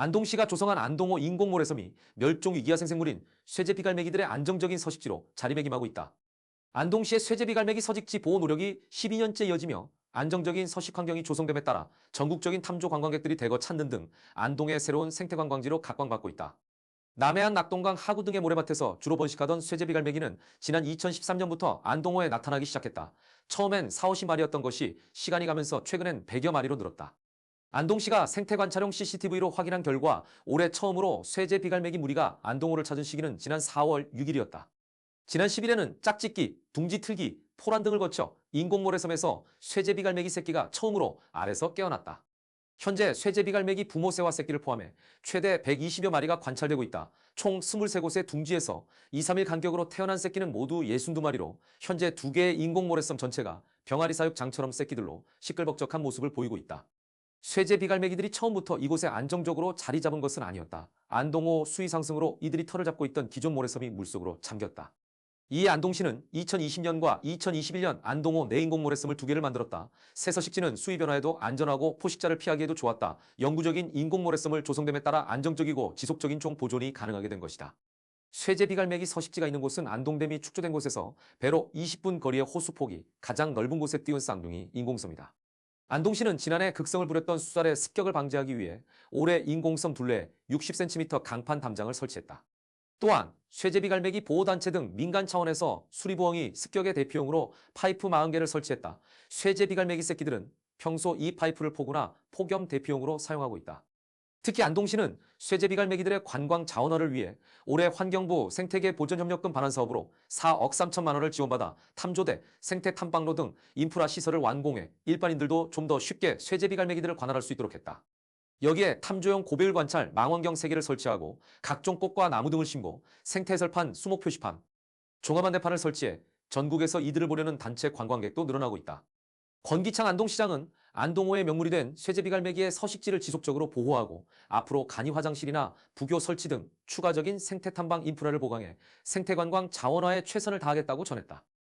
안동시가 조성한 안동호 인공모래섬이 멸종 위기화 생생물인 쇠제비갈매기들의 안정적인 서식지로 자리매김하고 있다. 안동시의 쇠제비갈매기 서식지 보호 노력이 12년째 이어지며 안정적인 서식 환경이 조성됨에 따라 전국적인 탐조 관광객들이 대거 찾는 등 안동의 새로운 생태 관광지로 각광받고 있다. 남해안 낙동강 하구 등의 모래밭에서 주로 번식하던 쇠제비갈매기는 지난 2013년부터 안동호에 나타나기 시작했다. 처음엔 4, 50마리였던 것이 시간이 가면서 최근엔 100여 마리로 늘었다. 안동시가 생태관찰용 CCTV로 확인한 결과 올해 처음으로 쇠제 비갈매기 무리가 안동호를 찾은 시기는 지난 4월 6일이었다. 지난 10일에는 짝짓기, 둥지틀기, 포란 등을 거쳐 인공모래섬에서 쇠제 비갈매기 새끼가 처음으로 알에서 깨어났다. 현재 쇠제 비갈매기 부모새와 새끼를 포함해 최대 120여 마리가 관찰되고 있다. 총 23곳의 둥지에서 2, 3일 간격으로 태어난 새끼는 모두 62마리로 현재 두 개의 인공모래섬 전체가 병아리 사육 장처럼 새끼들로 시끌벅적한 모습을 보이고 있다. 쇠제 비갈매기들이 처음부터 이곳에 안정적으로 자리 잡은 것은 아니었다. 안동호 수위 상승으로 이들이 털을 잡고 있던 기존 모래섬이 물속으로 잠겼다. 이에 안동시는 2020년과 2021년 안동호 내인공 모래섬을 두 개를 만들었다. 새서식지는 수위 변화에도 안전하고 포식자를 피하기에도 좋았다. 영구적인 인공 모래섬을 조성됨에 따라 안정적이고 지속적인 종 보존이 가능하게 된 것이다. 쇠제 비갈매기 서식지가 있는 곳은 안동댐이 축조된 곳에서 배로 20분 거리의 호수폭이 가장 넓은 곳에 띄운 쌍둥이 인공섬이다. 안동시는 지난해 극성을 부렸던 수살의 습격을 방지하기 위해 올해 인공섬 둘레에 60cm 강판 담장을 설치했다. 또한 쇠제비 갈매기 보호단체 등 민간 차원에서 수리부엉이 습격의 대피용으로 파이프 40개를 설치했다. 쇠제비 갈매기 새끼들은 평소 이 파이프를 포구나 폭염 대피용으로 사용하고 있다. 특히 안동시는 쇠제비갈매기들의 관광 자원화를 위해 올해 환경부 생태계 보전협력금 반환 사업으로 4억 3천만 원을 지원받아 탐조대, 생태 탐방로 등 인프라 시설을 완공해 일반인들도 좀 더 쉽게 쇠제비갈매기들을 관할할 수 있도록 했다. 여기에 탐조용 고배율 관찰 망원경 3개를 설치하고 각종 꽃과 나무 등을 심고 생태 해설판 수목 표시판, 종합 안내판을 설치해 전국에서 이들을 보려는 단체 관광객도 늘어나고 있다. 권기창 안동시장은 안동호의 명물이 된 쇠제비갈매기의 서식지를 지속적으로 보호하고 앞으로 간이 화장실이나 부교 설치 등 추가적인 생태탐방 인프라를 보강해 생태관광 자원화에 최선을 다하겠다고 전했다.